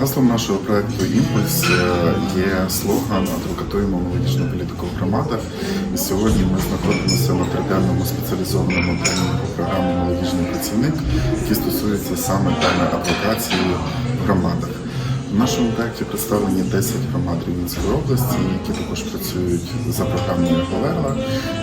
Гаслом нашого проекту Імпульс е, є слоган Адвокатуємо молодіжну політику в громадах. І сьогодні ми знаходимося на триденному спеціалізованому тренінгу програми Молодіжний працівник, який стосується саме теми адвокації в громадах. В нашому проєкті представлені 10 громад Рівненської області, які також працюють за програмою Говерла.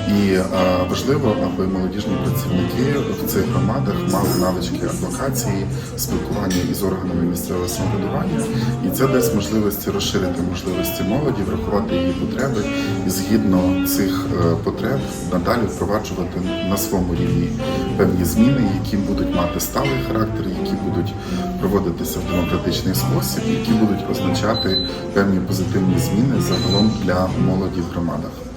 І е, важливо, аби молодіжні працівники в цих громадах мали навички адвокації, спілкування із органами місцевого самоврядування, і це дасть можливості розширити можливості молоді, врахувати її потреби і згідно цих е, потреб надалі впроваджувати на своєму рівні певні зміни, які будуть мати сталий характер, які будуть проводитися в демократичний спосіб, які будуть означати певні позитивні зміни загалом для молоді в громадах.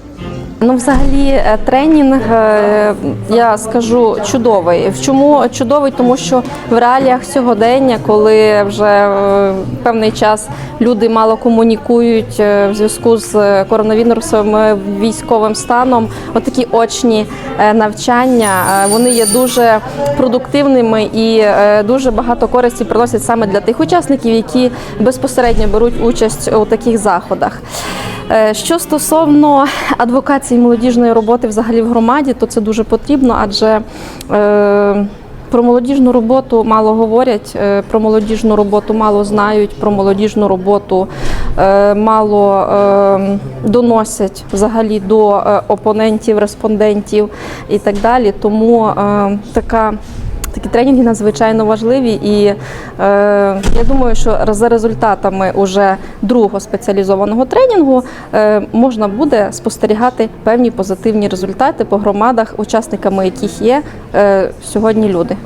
Ну, взагалі, е, тренінг е, я скажу чудовий. В чому чудовий? Тому що в реаліях сьогодення, коли вже е, певний час люди мало комунікують в зв'язку з коронавірусом е, військовим станом, отакі очні навчання вони є дуже продуктивними і дуже багато користі приносять саме для тих учасників, які безпосередньо беруть участь у таких заходах. Е, Що стосовно адвокації молодіжної роботи взагалі в громаді, то це дуже потрібно, адже е, про молодіжну роботу мало говорять, е, про молодіжну роботу мало знають, про молодіжну роботу мало доносять взагалі до опонентів, респондентів і так далі. Тому така. Такі тренінги надзвичайно важливі, і е, я думаю, що за результатами уже другого спеціалізованого тренінгу е, можна буде спостерігати певні позитивні результати по громадах, учасниками яких є е, сьогодні люди.